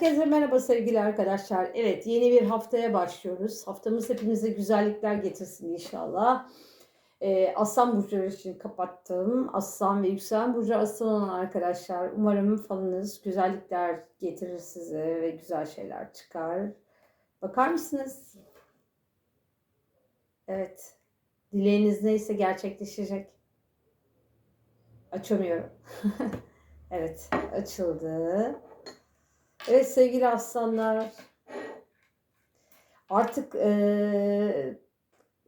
Herkese merhaba sevgili arkadaşlar. Evet yeni bir haftaya başlıyoruz. Haftamız hepimize güzellikler getirsin inşallah. Ee, Aslan burçları için kapattım. Aslan ve yükselen burcu aslan olan arkadaşlar. Umarım falınız güzellikler getirir size ve güzel şeyler çıkar. Bakar mısınız? Evet. Dileğiniz neyse gerçekleşecek. Açamıyorum. evet açıldı. Evet sevgili aslanlar. Artık e,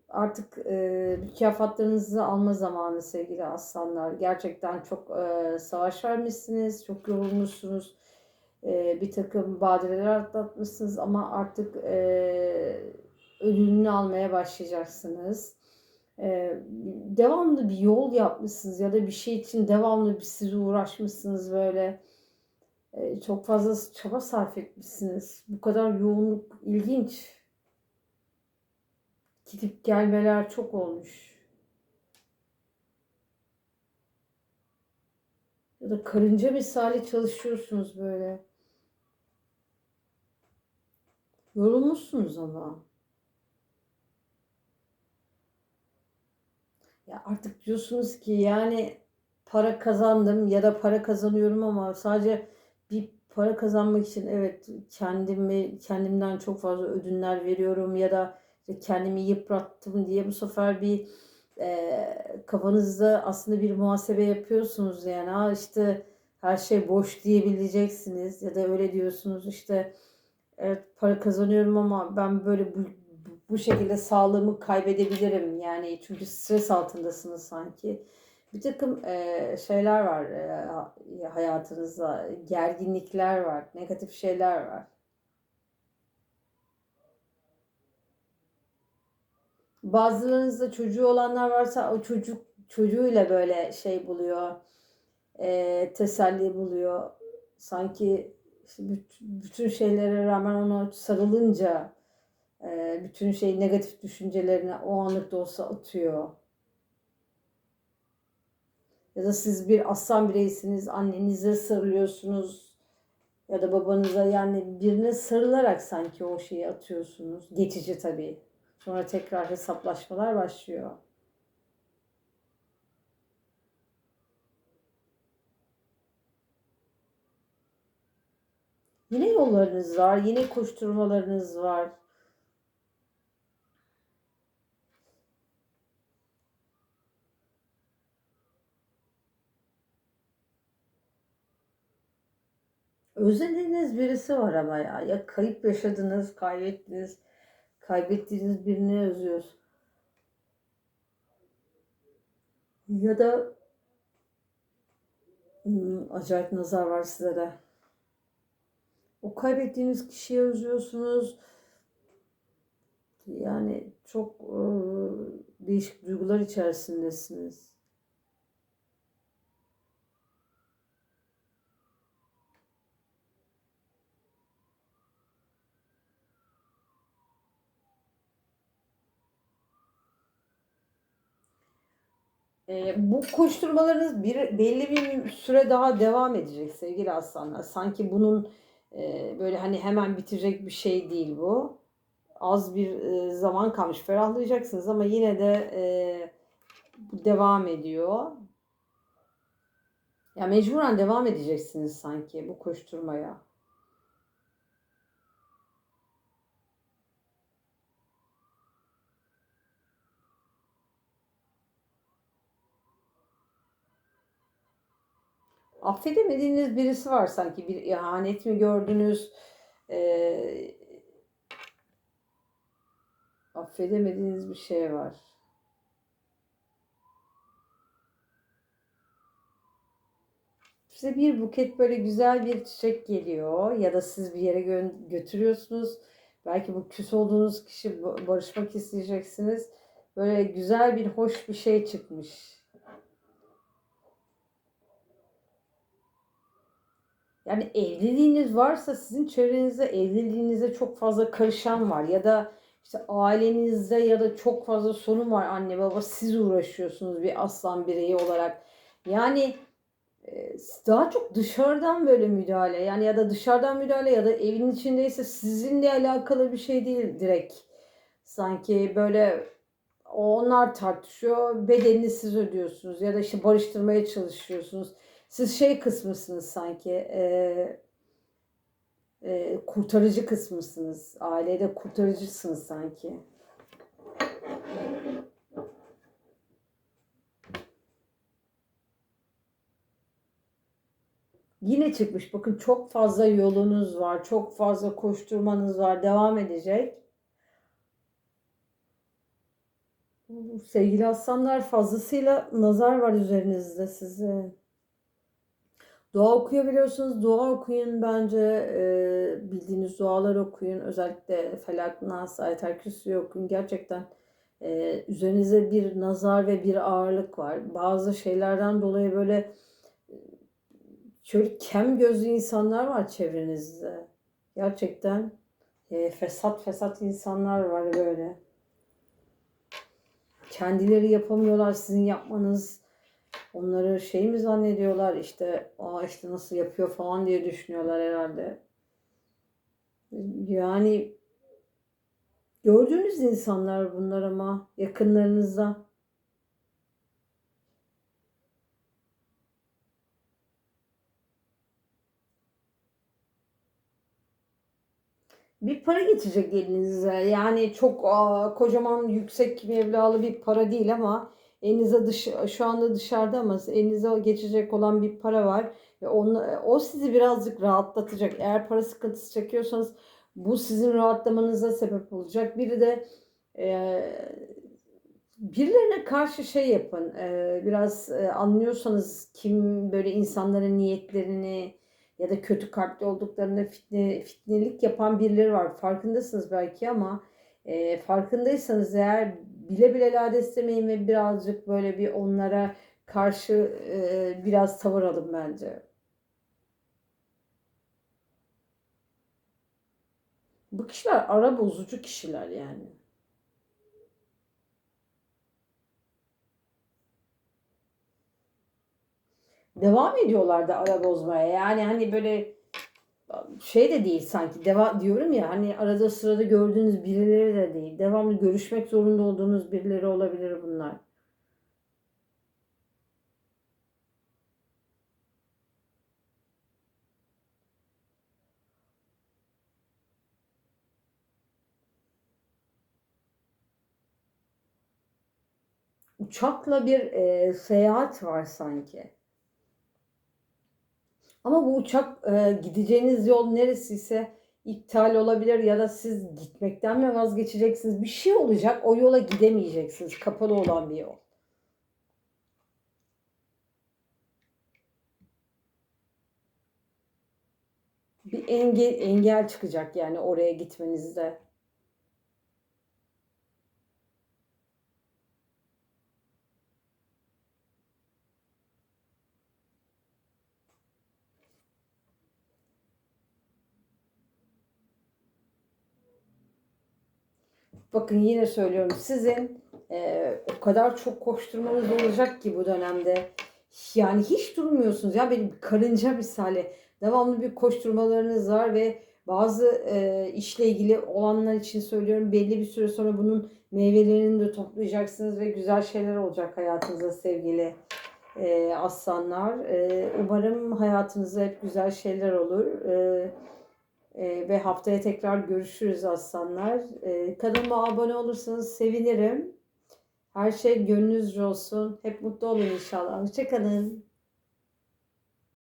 artık e, mükafatlarınızı alma zamanı sevgili aslanlar. Gerçekten çok e, savaş vermişsiniz, çok yorulmuşsunuz. E, bir takım badireler atlatmışsınız ama artık e, ödülünü almaya başlayacaksınız. E, devamlı bir yol yapmışsınız ya da bir şey için devamlı bir siz uğraşmışsınız böyle çok fazla çaba sarf etmişsiniz. Bu kadar yoğunluk ilginç. Gidip gelmeler çok olmuş. Ya da karınca misali çalışıyorsunuz böyle. Yorulmuşsunuz ama. Ya artık diyorsunuz ki yani para kazandım ya da para kazanıyorum ama sadece bir para kazanmak için evet kendimi kendimden çok fazla ödünler veriyorum ya da kendimi yıprattım diye bu sefer bir e, kafanızda aslında bir muhasebe yapıyorsunuz yani ha işte her şey boş diyebileceksiniz ya da öyle diyorsunuz. İşte evet para kazanıyorum ama ben böyle bu, bu şekilde sağlığımı kaybedebilirim. Yani çünkü stres altındasınız sanki bir takım e, şeyler var e, hayatınızda, gerginlikler var, negatif şeyler var. Bazılarınızda çocuğu olanlar varsa o çocuk çocuğuyla böyle şey buluyor, e, teselli buluyor. Sanki işte bütün şeylere rağmen ona sarılınca bütün şey negatif düşüncelerini o anlık da olsa atıyor ya da siz bir aslan bireysiniz, annenize sarılıyorsunuz ya da babanıza yani birine sarılarak sanki o şeyi atıyorsunuz. Geçici tabii. Sonra tekrar hesaplaşmalar başlıyor. Yine yollarınız var, yine koşturmalarınız var. Özlediğiniz birisi var ama ya. Ya kayıp yaşadınız, kaybettiniz. Kaybettiğiniz birini özlüyoruz. Ya da hmm, acayip nazar var size de. O kaybettiğiniz kişiyi özlüyorsunuz. Yani çok e, değişik duygular içerisindesiniz. E, bu koşturmalarınız bir belli bir süre daha devam edecek sevgili aslanlar. Sanki bunun e, böyle hani hemen bitecek bir şey değil bu. Az bir e, zaman kalmış. Ferahlayacaksınız ama yine de e, devam ediyor. Ya mecburen devam edeceksiniz sanki bu koşturmaya. Affedemediğiniz birisi var sanki bir ihanet mi gördünüz e, affedemediğiniz bir şey var. Size bir buket böyle güzel bir çiçek geliyor ya da siz bir yere gö- götürüyorsunuz. Belki bu küs olduğunuz kişi barışmak isteyeceksiniz. Böyle güzel bir hoş bir şey çıkmış. Yani evliliğiniz varsa sizin çevrenizde evliliğinize çok fazla karışan var ya da işte ailenizde ya da çok fazla sorun var anne baba siz uğraşıyorsunuz bir aslan bireyi olarak. Yani e, daha çok dışarıdan böyle müdahale yani ya da dışarıdan müdahale ya da evin içindeyse sizinle alakalı bir şey değil direkt. Sanki böyle onlar tartışıyor, bedelini siz ödüyorsunuz ya da işte barıştırmaya çalışıyorsunuz. Siz şey kısmısınız sanki, e, e, kurtarıcı kısmısınız. Ailede kurtarıcısınız sanki. Yine çıkmış. Bakın çok fazla yolunuz var. Çok fazla koşturmanız var. Devam edecek. Sevgili aslanlar fazlasıyla nazar var üzerinizde size. Dua okuyabiliyorsunuz. Dua okuyun bence. E, bildiğiniz dualar okuyun. Özellikle Felak, Nas, Ayet-el Kürsü'yü okuyun. Gerçekten e, üzerinize bir nazar ve bir ağırlık var. Bazı şeylerden dolayı böyle şöyle kem gözlü insanlar var çevrenizde. Gerçekten e, fesat fesat insanlar var böyle. Kendileri yapamıyorlar sizin yapmanız. Onları şey mi zannediyorlar işte aa işte nasıl yapıyor falan diye düşünüyorlar herhalde. Yani gördüğünüz insanlar bunlar ama yakınlarınızda. bir para geçecek elinize. Yani çok aa, kocaman yüksek meblağlı bir para değil ama elinize dış, şu anda dışarıda ama elinize geçecek olan bir para var. Ve onu, o sizi birazcık rahatlatacak. Eğer para sıkıntısı çekiyorsanız bu sizin rahatlamanıza sebep olacak. Biri de e, birilerine karşı şey yapın. E, biraz e, anlıyorsanız kim böyle insanların niyetlerini ya da kötü kalpli olduklarını fitne, fitnelik yapan birileri var. Farkındasınız belki ama e, farkındaysanız eğer bile bile lades demeyin ve birazcık böyle bir onlara karşı e, biraz tavır alın bence. Bu kişiler ara bozucu kişiler yani. devam ediyorlar da ara bozmaya. Yani hani böyle şey de değil sanki deva diyorum ya hani arada sırada gördüğünüz birileri de değil. Devamlı görüşmek zorunda olduğunuz birileri olabilir bunlar. Uçakla bir e, seyahat var sanki. Ama bu uçak e, gideceğiniz yol neresiyse iptal olabilir ya da siz gitmekten mi vazgeçeceksiniz? Bir şey olacak. O yola gidemeyeceksiniz. Kapalı olan bir yol. Bir engel, engel çıkacak yani oraya gitmenizde. Bakın yine söylüyorum sizin e, o kadar çok koşturmanız olacak ki bu dönemde. Yani hiç durmuyorsunuz ya benim karınca misali. Devamlı bir koşturmalarınız var ve bazı e, işle ilgili olanlar için söylüyorum belli bir süre sonra bunun meyvelerini de toplayacaksınız ve güzel şeyler olacak hayatınızda sevgili e, aslanlar. E, umarım hayatınızda hep güzel şeyler olur. E, e, ve haftaya tekrar görüşürüz aslanlar. E, kanalıma abone olursanız sevinirim. Her şey gönlünüzce olsun. Hep mutlu olun inşallah. Hoşçakalın.